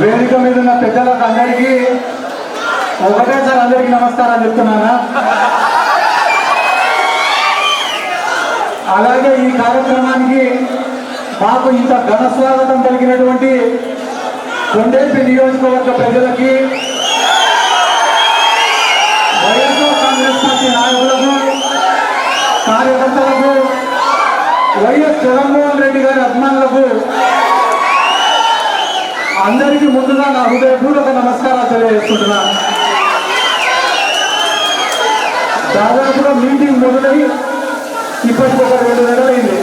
వేదిక మీద ఉన్న పెద్దలకు అందరికీ ఒకటేసారి అందరికీ నమస్కారం చెప్తున్నానా? అలాగే ఈ కార్యక్రమానికి మాకు ఇంత ఘన స్వాగతం కలిగినటువంటి కొండేపి నియోజకవర్గ ప్రజలకి వైఎస్ఆర్ కాంగ్రెస్ పార్టీ నాయకులకు కార్యకర్తలకు వైఎస్ జగన్మోహన్ రెడ్డి గారి అభిమానులకు అందరికీ ముందుగా నా హృదయపూర్వక నమస్కారాలు తెలియజేస్తున్నాను దాదాపుగా మీటింగ్ మొదలై ఇప్పటికి ఒక రెండు నెలలైంది.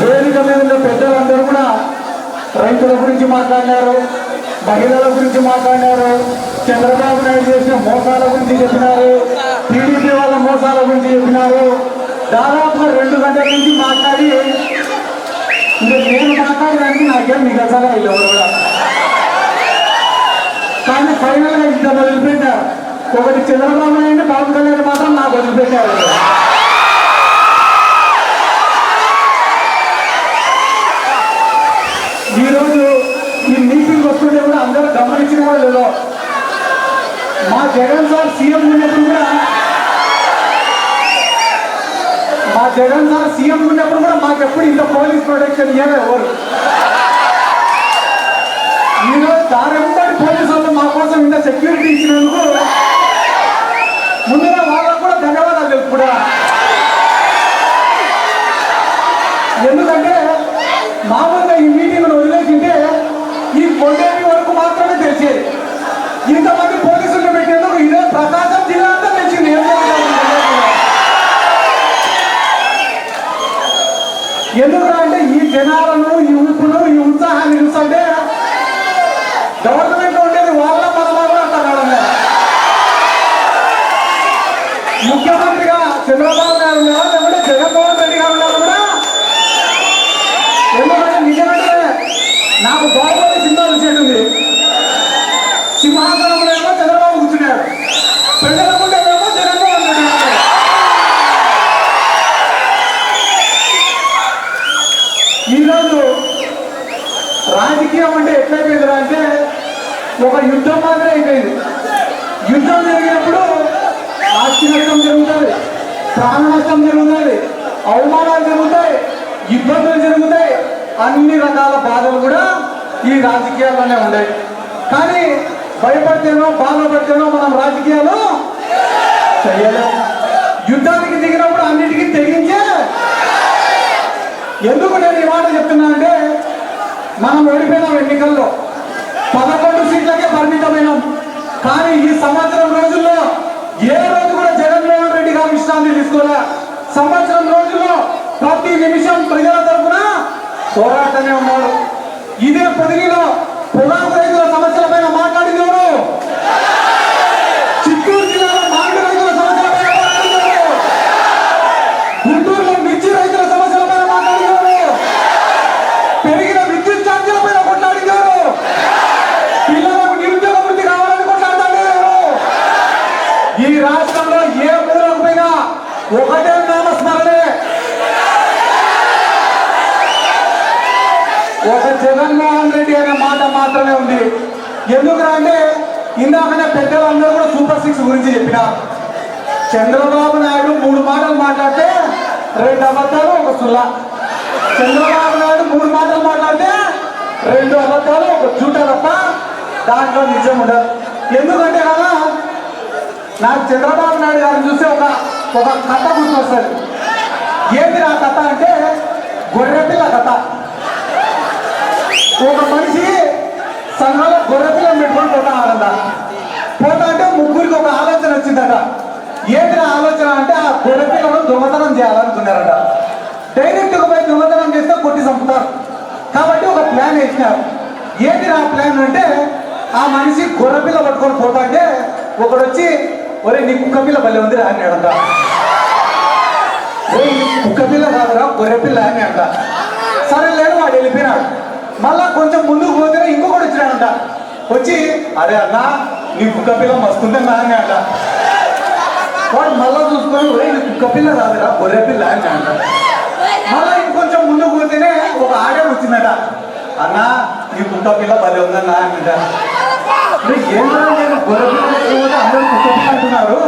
వేదిక మీద ఉన్న పెద్దలందరూ కూడా రైతుల గురించి మాట్లాడినారు మహిళల గురించి మాట్లాడినారు చంద్రబాబు నాయుడు చేసిన మోసాల గురించి చెప్పినారు టీడీపీ వాళ్ళ మోసాల గురించి చెప్పినారు. దాదాపుగా రెండు గంటల నుంచి మాట్లాడి ఇంకా నేను మాట్లాడడానికి నాకేం మిగతాగా అసలు ఎవరు కూడా. కానీ ఫైనల్గా ఇద్దరు వదిలిపెట్టారు. ఒకటి చంద్రబాబు నాయుడు పవన్ కళ్యాణ్ మాత్రం నాకు వదిలిపెట్టారు. ఈరోజు ఈ మీటింగ్ వస్తుంటే కూడా అందరూ గమనించిన వాళ్ళు మా జగన్ సార్ సీఎం ఉన్నప్పుడు కూడా మా జగన్ సార్ సీఎం ఉన్నప్పుడు కూడా మాకు ఎప్పుడు ఇంత పోలీస్ ప్రొటెక్షన్ ఇవ్వలే ఎవరు? ఈరోజు దారెంబడి పోలీసు వాళ్ళు మా కోసం ఇంత సెక్యూరిటీ ఇచ్చినందుకు ముందుగా వాళ్ళకు కూడా ధన్యవాదాలు తెలుపుడా ఎందుకంటే మామూలుగా ఈ మీటింగ్ను వదిలేసింటే ఈ కొండేపి వరకు మాత్రమే తెలిసేది. ఎందుకంటే అంటే ఈ జనాలను ఈ ఊపును ఈ ఉత్సాహాన్ని చూస్తుంటే గవర్నమెంట్ ఉండేది వాళ్ళ మనవాళ్ళు అంటున్నాడు ముఖ్యమంత్రిగా చంద్రబాబు నాయుడు ఉన్నారు జగన్మోహన్ రెడ్డి గారు ఉన్నారు కూడా ఎందుకంటే నిజమంటే నాకు బాహుబలి సినిమా చూసేటుంది సింహాసనంలో ఏమో చంద్రబాబు కూర్చున్నాడు ప్రజల ముందు ఏమో జగన్మోహన్ రెడ్డి గారు ఈరోజు రాజకీయం అంటే ఎట్లయిపోయిందిరా అంటే ఒక యుద్ధం మాత్రమే అయిపోయింది యుద్ధం జరిగినప్పుడు ఆస్తి నష్టం జరుగుతుంది ప్రాణ నష్టం జరుగుతుంది అవమానాలు జరుగుతాయి ఇబ్బందులు జరుగుతాయి అన్ని రకాల బాధలు కూడా ఈ రాజకీయాల్లోనే ఉన్నాయి కానీ భయపడితేనో బాధపడితేనో మనం రాజకీయాలు చేయలేం. యుద్ధానికి దిగినప్పుడు అన్నిటికీ తెగించే ఎందుకు నేను ఈ మాట చెప్తున్నా అంటే మనం ఓడిపోయినాం ఎన్నికల్లో. పదకొండు సీట్లకే పరిమితమైనాం. కానీ ఈ సంవత్సరం రోజుల్లో ఏ రోజు కూడా జగన్మోహన్ రెడ్డి గారు తీసుకోలే సంవత్సరం రోజుల్లో ప్రతి నిమిషం ప్రజల తరఫున పోరాటమే ఉన్నాడు. ఇదే పొదిగిలో పొలాకు రైతుల సమస్యల పైన మాట్లాడింది ఎవరు చిత్తూరు జిల్లాలో మామిడి రైతుల సమస్యల పైన మాట్లాడింది ఎవరు గుంటూరులో మిర్చి రైతుల సమస్యల పైన మాట్లాడినారు పెరిగిన విద్యుత్ ఛార్జీల పైన కొట్లాడినారు పిల్లలకు నిరుద్యోగ వృత్తి కావాలని కొట్లాడుతున్నారు ఈ రాష్ట్రంలో ఏ మూలకు పోయినా ఒకటే నామస్మరణే ఒక జగన్మోహన్ రెడ్డి అనే మాట మాత్రమే ఉంది ఎందుకంటే అంటే ఇందాకనే పెద్దలందరూ కూడా సూపర్ సిక్స్ గురించి చెప్పిన. చంద్రబాబు నాయుడు మూడు మాటలు మాట్లాడితే రెండు అబద్ధాలు ఒక సుల్లా. చంద్రబాబు నాయుడు మూడు మాటలు మాట్లాడితే రెండు అబద్ధాలు ఒక జూట తప్ప దాంట్లో నిజం ఉండదు. ఎందుకంటే కదా నాకు చంద్రబాబు నాయుడు గారిని చూస్తే ఒక ఒక కథ గుర్తొస్తుంది. ఏది నా కథ అంటే గొర్రెపిల్ల కథ. ఒక మనిషి సంఘంలో గొర్రెపిల్లని పెట్టుకొని పోతాడంట పోతా అంటే ముగ్గురికి ఒక ఆలోచన వచ్చిందట. ఏంటి నా ఆలోచన అంటే ఆ గొర్రెపిల్లను దొంగతనం చేయాలనుకున్నారట. డైరెక్ట్ పోయి దొంగతనం చేస్తే కొట్టి చంపుతారు. కాబట్టి ఒక ప్లాన్ వేసినారు. ఏంటి నా ప్లాన్ అంటే ఆ మనిషి గొర్రెపిల్ల పట్టుకొని పోతా అంటే ఒకడు వచ్చి ఒరే నీ కుక్క పిల్ల భలే ఉంది రా అన్నాడంట "ఓయ్, కుక్క పిల్ల కాదురా గొర్రెపిల్ల అని అంట సరే లేడు వాడు వెళ్ళిపోయినాడు. మళ్ళా కొంచెం ముందుకు పోతేనే ఇంకొకటి వచ్చినాడంట. వచ్చి అరే అన్నా నీ కుక్క పిల్ల మస్తుందన్నా అని అంట. వాడు మళ్ళా చూసుకొని "ఒరేయ్, కుక్క పిల్ల రాదురా గొర్రె పిల్ల అని అంట. మళ్ళా ఇంకొంచెం ముందుకు పోతేనే ఒక ఆడే వచ్చిందట. అన్నా ఈ కుక్క పిల్ల భలే ఉందన్నా అంట. ఏంటంటే నేను గొర్రెపిల్ల అందరూ కుక్క పిల్ల అంటున్నారు?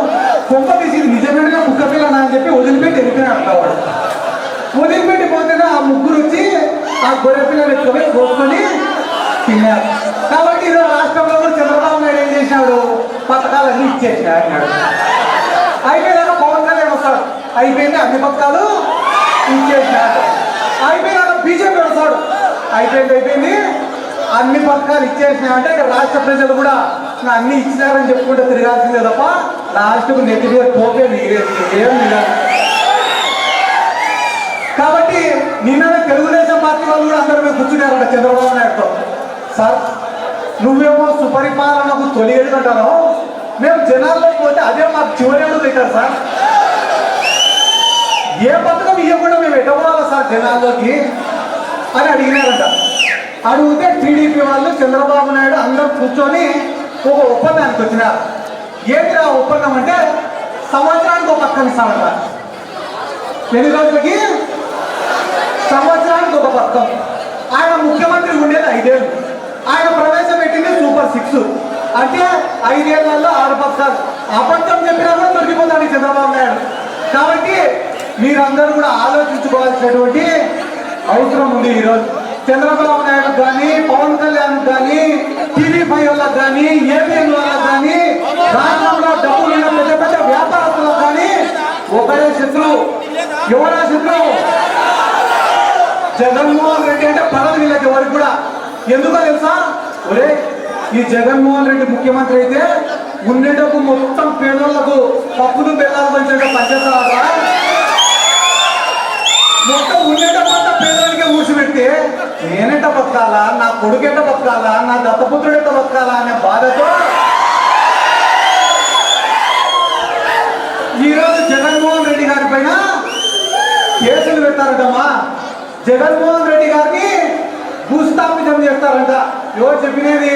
కుక్క తీసి నిజమైన నిజంగానే కుక్క పిల్లనా అని చెప్పి వదిలిపెట్టి వెళ్ళిపోయినా అంట వాడు. వదిలిపెట్టి పోతేనే ఆ ముగ్గురు వచ్చి ఆ గొర్రె పిల్లలు ఎత్తుకొని కోసుకొని తిన్నారు. కాబట్టి ఈరోజు రాష్ట్రంలో కూడా చంద్రబాబు నాయుడు ఏం చేసినాడు? పథకాలన్నీ ఇచ్చేసినాడు అన్నాడు. అయిపోయినాక పవన్ కళ్యాణ్ వస్తాడు. అయిపోయింది అన్ని పథకాలు ఇచ్చేసినాడు. అయిపోయినాక బీజేపీ వస్తాడు. అయిపోయింది అయిపోయింది. అన్ని పథకాలు ఇచ్చేసినా అంటే ఇక రాష్ట్ర ప్రజలు కూడా అన్ని ఇచ్చినారని చెప్పుకుంటే తిరగాల్సిందే తప్ప లాస్ట్కు నెత్తి మీద పోతే మిగిలేదు ఏం మిగలదు కాబట్టి నిన్ననే తెలుగుదేశం పార్టీ వాళ్ళు కూడా అందరూ మేము కూర్చున్నారట చంద్రబాబు నాయుడుతో. సార్ నువ్వేమో సుపరిపాలనకు తొలి ఏడు అంటారో మేము జనాల్లోకి పోతే అదే మాకు చివరి ఏడు పెట్టారు సార్. ఏ పథకం ఇవ్వకుండా మేము ఎటవాలా సార్ జనాల్లోకి? అని అడిగినారంట. అడిగితే టీడీపీ వాళ్ళు చంద్రబాబు నాయుడు అందరూ కూర్చొని ఒక ఒప్పందానికి వచ్చినారు. ఏంటి ఆ ఒప్పందం అంటే సంవత్సరానికి ఒక పక్కన ఇస్తామంట ఎన్ని రోజులకి? సంవత్సరానికి ఒక పథకం. ఆయన ముఖ్యమంత్రి ఉండేది ఐదేళ్ళు. ఆయన ప్రవేశపెట్టింది సూపర్ సిక్స్. అంటే ఐదేళ్ళలో ఆరు పథకాలు. అబద్ధం చెప్పినా కూడా దొరికిపోతాడు చంద్రబాబు నాయుడు. కాబట్టి మీరందరూ కూడా ఆలోచించుకోవాల్సినటువంటి అవసరం ఉంది ఈరోజు. చంద్రబాబు నాయుడు కానీ పవన్ కళ్యాణ్ కానీ టీవీ ఫైవ్ వాళ్ళకి కానీ ఏపీఎన్ వాళ్ళకి కానీ రాష్ట్రంలో డబ్బులు పెద్ద పెద్ద వ్యాపారస్తులకు కానీ ఒకరే శత్రువు. ఎవరా శత్రువు? జగన్మోహన్ రెడ్డి అంటే పడదు వీళ్ళకి ఎవరికి కూడా? ఎందుకో తెలుసా? ఒరే ఈ జగన్మోహన్ రెడ్డి ముఖ్యమంత్రి అయితే ఉండేటప్పు మొత్తం పేదోళ్ళకు పప్పులు బెల్లాలు పంచేట పంచేస్తారా మొత్తం ఉండేటప్పుడు పేదోళ్ళకే ఊసిపెట్టి నేనెట బతకాలా? నా కొడుకెట్ట బతకాలా? నా దత్తపుత్రుడెట బతకాలా అనే బాధతో ఈరోజు జగన్మోహన్ రెడ్డి గారి పైన కేసులు పెట్టారటమ్మా. జగన్మోహన్ రెడ్డి గారిని భూస్థాపితం చేస్తారంట. ఎవరు చెప్పినది?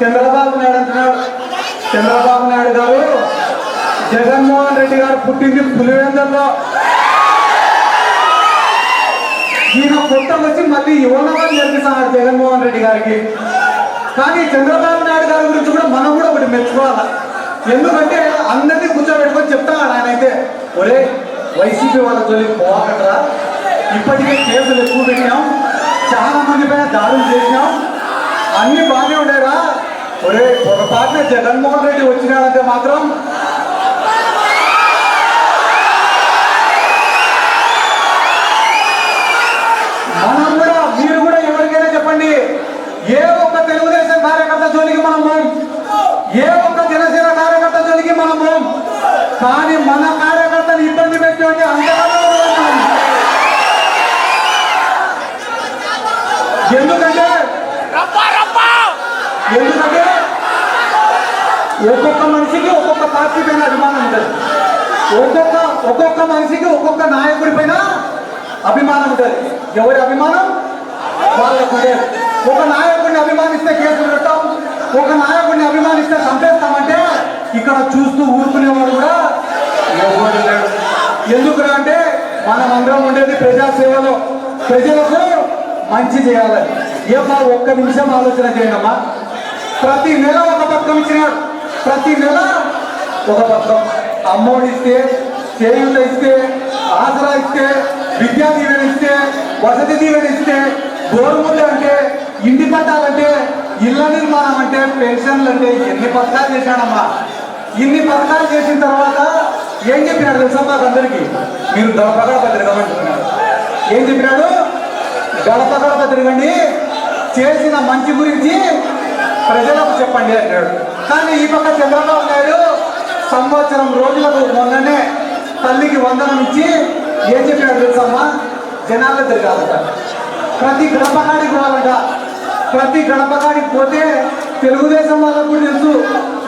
చంద్రబాబు నాయుడు అంటున్నాడు. చంద్రబాబు నాయుడు గారు జగన్మోహన్ రెడ్డి గారు పుట్టింది పులివెందల్లో. ఈయన కొత్త వచ్చి మళ్ళీ యువనవని జరిపిస్తున్నాడు జగన్మోహన్ రెడ్డి గారికి. కానీ చంద్రబాబు నాయుడు గారి గురించి కూడా మనం కూడా ఒకటి మెచ్చుకోవాలి? ఎందుకంటే అందరినీ కూర్చోబెట్టుకొని చెప్తాడు ఆయన అయితే. ఒరే వైసీపీ వాళ్ళ జోలికి పోవాలరా ఇప్పటికే కేసులు ఎక్కువ పెట్టినాం. చాలా మంది పైన దాడులు చేసినాం. అన్ని బాగానే ఉండేరా. ఒరే పొరపాటున జగన్మోహన్ రెడ్డి వచ్చినాడంటే మాత్రం మనం కూడా మీరు కూడా ఎవరికైనా చెప్పండి. ఏ ఒక్క తెలుగుదేశం కార్యకర్త జోలికి మనం ఏ ఒక్క జనసేన కార్యకర్త జోలికి మనం కానీ మన ఒక్కొక్క మనిషికి ఒక్కొక్క పార్టీ పైన అభిమానం ఉంటుంది. ఒక్కొక్క ఒక్కొక్క మనిషికి ఒక్కొక్క నాయకుడి పైన అభిమానం ఉంటుంది. ఎవరి అభిమానం? వాళ్ళకు ఒక నాయకుడిని అభిమానిస్తే కేసులు పెట్టాం ఒక నాయకుడిని అభిమానిస్తే చంపేస్తామంటే ఇక్కడ చూస్తూ ఊరుకునేవాడు కూడా ఎవరు లేడు. ఎందుకురా అంటే మనం అందరం ఉండేది ప్రజాసేవలో. ప్రజలకు మంచి చేయాలి. ఏమా ఒక్క నిమిషం ఆలోచన చేయండి అమ్మా ప్రతి నెల ఒక పథకం ఇచ్చినాడు. ప్రతి నెల ఒక పథకం అమ్మోడి ఇస్తే చేయూత ఇస్తే ఆసరా ఇస్తే విద్యా దీవెన ఇస్తే వసతి దీవెన ఇస్తే గోరుముద్ద అంటే ఇంటి పట్టాలంటే ఇళ్ళ నిర్మాణం అంటే పెన్షన్లు అంటే ఎన్ని పథకాలు చేశాడమ్మా ఇన్ని పథకాలు చేసిన తర్వాత ఏం చెప్పినాడు తెలుసా మాకు అందరికీ? మీరు గడప గడప తిరగమంటున్నారు ఏం చెప్పినాడు గడప గడప తిరగండి చేసిన మంచి గురించి ప్రజలకు చెప్పండి అంటాడు కానీ ఈ పక్క చంద్రబాబు నాయుడు సంవత్సరం రోజులకు మొన్ననే తల్లికి వందనం ఇచ్చి ఏం చెప్పాడు తెలుసమ్మా? జనాలు తిరగాలట. ప్రతి గడపకాడికి వాళ్ళట ప్రతి గడపకాడికి పోతే తెలుగుదేశం వాళ్ళకు కూడా తెలుసు.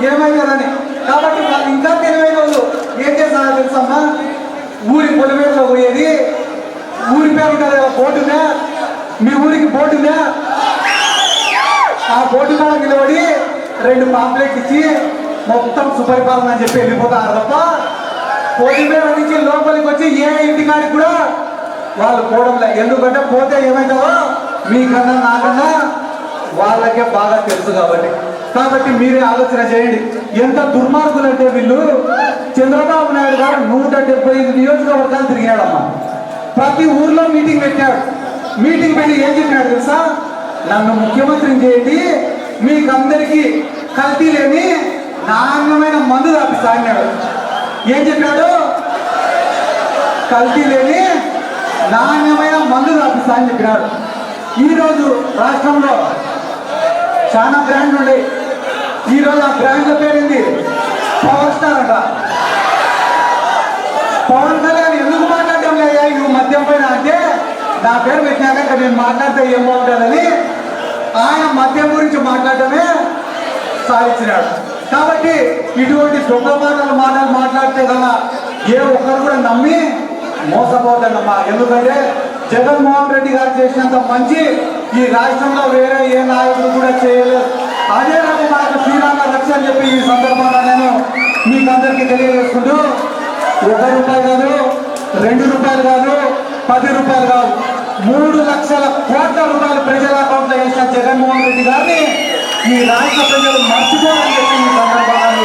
ఏమైందని కాబట్టి వాళ్ళు ఇంకా తెలివైన వాళ్ళు ఏం చేస్తారో తెలుసమ్మా? ఊరి పొలిమేరలో పోయేది. ఊరి పేరు ఉంటుంది కదా మీ ఊరికి బోర్డునే ఆ బోర్డు కాడ నిలబడి రెండు పాంప్లెట్ ఇచ్చి మొత్తం సుపరిపాలన అని చెప్పి వెళ్ళిపోతారు తప్ప పొలిమేర నుంచి లోపలికి వచ్చి ఏ ఇంటి కాడికి కూడా వాళ్ళు పోవడం ఎందుకంటే పోతే ఏమవుతారో మీకన్నా నాకన్నా వాళ్ళకే బాగా తెలుసు కాబట్టి. కాబట్టి మీరే ఆలోచన చేయండి. ఎంత దుర్మార్గులు అంటే వీళ్ళు చంద్రబాబు నాయుడు గారు నూట డెబ్బై ఐదు నియోజకవర్గాలు తిరిగాడమ్మా. ప్రతి ఊర్లో మీటింగ్ పెట్టాడు. మీటింగ్ పెట్టి ఏం చెప్పాడు తెలుసా? నన్ను ముఖ్యమంత్రిని చేయండి. మీకందరికీ కల్తీ లేని నాణ్యమైన మందు తాపిస్తా అన్నాడు ఏం చెప్పాడు? కల్తీ లేని నాణ్యమైన మందు తాపిస్తా అని చెప్పినాడు. ఈరోజు రాష్ట్రంలో చాలా బ్రాండ్లు ఉన్నాయి ఈరోజు ఆ బ్రాండ్ల పేరేంది? పవర్ స్టార్ అంట. పవన్ కళ్యాణ్ ఎందుకు మాట్లాడటం లేదా? నువ్వు మద్యం పైన అంటే నా పేరు పెట్టినాక నేను మాట్లాడితే ఏం బాగుంటుందని ఆయన మద్యం గురించి మాట్లాడటమే సాధించినాడు. కాబట్టి ఇటువంటి దొంగ మాటలు మాటలు మాట్లాడితే కదా ఏ ఒక్కరు కూడా నమ్మి మోసపోతాడమ్మా ఎందుకంటే జగన్మోహన్ రెడ్డి గారు చేసినంత మంచి ఈ రాష్ట్రంలో వేరే ఏ నాయకుడు కూడా చేయలేదు. అదే నాకు మనకు శ్రీరామ రక్ష అని చెప్పి ఈ సందర్భంగా నేను మీకు అందరికీ తెలియజేసుకుంటూ ఒక రూపాయి కాదు రెండు రూపాయలు కాదు పది రూపాయలు కాదు మూడు లక్షల కోట్ల రూపాయలు ప్రజల అకౌంట్లో వేసిన జగన్మోహన్ రెడ్డి గారిని ఈ రాష్ట్ర ప్రజలు మర్చిపోవాలని చెప్పి ఈ సందర్భాన్ని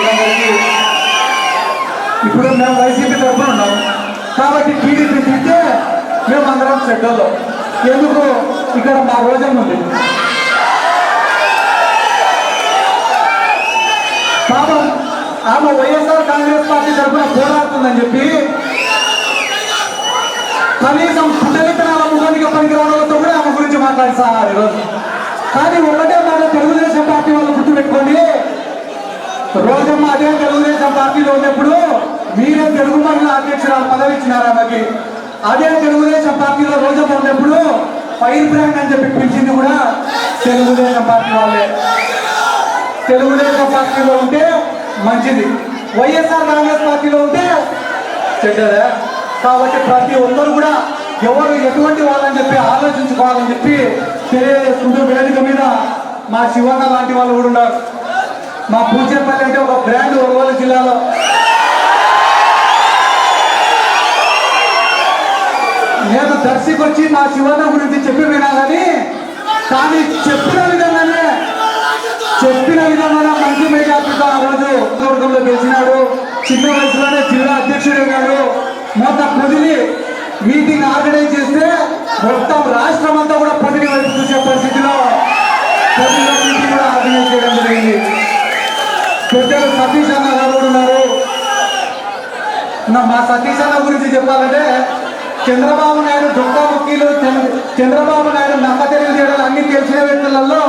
ఇప్పుడు మేము వైసీపీ తరఫున ఉన్నాం. కాబట్టి టీడీపీ తింటే మేము అందరం సెడ్డోలో ఎందుకు? ఇక్కడ మా రోజం ఉంది. పాపం ఆమె వైఎస్ఆర్ కాంగ్రెస్ పార్టీ తరఫున పోరాడుతుందని చెప్పి కనీసం పుట్టలితనాల ముఖానికి పనికి రావడంతో కూడా ఆమె గురించి మాట్లాడి సార్ ఈరోజు కానీ ఒకటే మన తెలుగుదేశం పార్టీ వాళ్ళు గుర్తుపెట్టుకోండి. రోజమ్మ అదే తెలుగుదేశం పార్టీలో ఉన్నప్పుడు మీరే తెలుగు మహిళ అధ్యక్షురాలు పదవి ఇచ్చినారు ఆమెకి అదే తెలుగుదేశం పార్టీలో రోజమ్మ ఉన్నప్పుడు ఫైర్ బ్రాండ్ అని చెప్పి పిలిచింది కూడా తెలుగుదేశం పార్టీ వాళ్ళే. తెలుగుదేశం పార్టీలో ఉంటే మంచిది. వైఎస్ఆర్ కాంగ్రెస్ పార్టీలో ఉంటే చెడ్డదే. కాబట్టి ప్రతి ఒక్కరు కూడా ఎవరు ఎటువంటి వాళ్ళని చెప్పి ఆలోచించుకోవాలని చెప్పి తెలియజేసుకుంటూ వేదిక మీద మా శివన్న లాంటి వాళ్ళు కూడా ఉన్నారు. మా పూచేపల్లి అంటే ఒక బ్రాండ్ ఒంగోలు జిల్లాలో. నేను దర్శికి వచ్చి మా శివన్న గురించి చెప్పి వినా కానీ కానీ చెప్పిన విధంగానే చెప్పిన విధంగానే మంచి మెజార్టీతో ఆ రోజు వర్గంలో గెలిచినాడు. చిన్న వయసులోనే జిల్లా అధ్యక్షుడు అయినాడు మొత్తం పొదిలి మీటింగ్ ఆర్గనైజ్ చేస్తే మొత్తం రాష్ట్రం అంతా కూడా పొదిలి వైపు చూసే పరిస్థితిలో మీటింగ్ కూడా ఆర్గనైజ్ చేయడం జరిగింది. పెద్దలు సతీష్ అన్న గారు ఉన్నారు. నా మా సతీష్ అన్న గురించి చెప్పాలంటే చంద్రబాబు నాయుడు డొక్కా ముక్కీలు చంద్ర- చంద్రబాబు నాయుడు నమ్మ తెలియజేయడం అన్ని తెలిసిన వ్యక్తులలో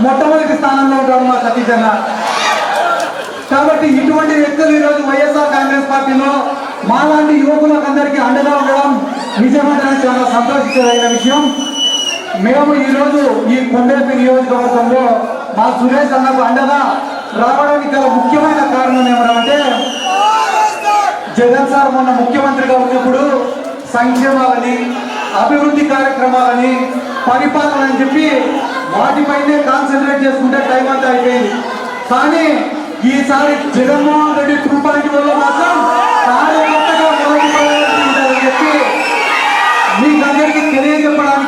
మొట్టమొదటి స్థానంలో ఉంటాడు మా సతీష్ అన్న. కాబట్టి ఇటువంటి వ్యక్తులు ఈరోజు వైఎస్ఆర్ కాంగ్రెస్ పార్టీలో మాలాంటి యువకులకు అందరికీ అండగా ఉండడం నిజమైన చాలా సంతోషించదగిన విషయం. మేము ఈరోజు ఈ కొండపి నియోజకవర్గంలో మా సురేష్ అన్నకు అండగా రావడానికి గల ముఖ్యమైన కారణం ఏమనంటే జగన్ సార్ మొన్న ముఖ్యమంత్రిగా ఉన్నప్పుడు సంక్షేమాలని అభివృద్ధి కార్యక్రమాలని పరిపాలన అని చెప్పి వాటిపైనే కాన్సన్ట్రేట్ చేసుకుంటే టైం అంతా అయిపోయింది. కానీ ఈసారి జగన్మోహన్ రెడ్డి టూ వల్ల మాత్రం కార్యక్రమం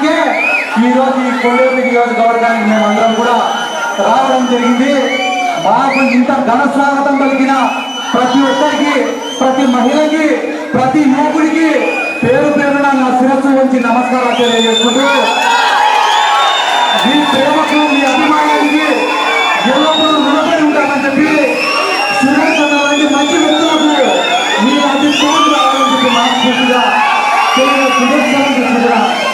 అందుకే ఈరోజు ఈ కొల్లేరు నియోజకవర్గానికి మేమందరం కూడా రావడం జరిగింది. మాకు ఇంత ఘన స్వాగతం కలిగిన ప్రతి ఒక్కరికి ప్రతి మహిళకి ప్రతి యువకుడికి పేరు పేరున నా శిరస్సు వంచి నమస్కారాలు తెలియజేసుకుంటూ మీ ప్రేమకు మీ అభిమానానికి ఎల్లప్పుడూ రుణపడి ఉంటామని చెప్పి సురేష్ అన్న మంచి వ్యక్తులకు మీ అధిష్టానం రావాలని చెప్పి మనస్ఫూర్తిగా తెలియజేసుకుంటూ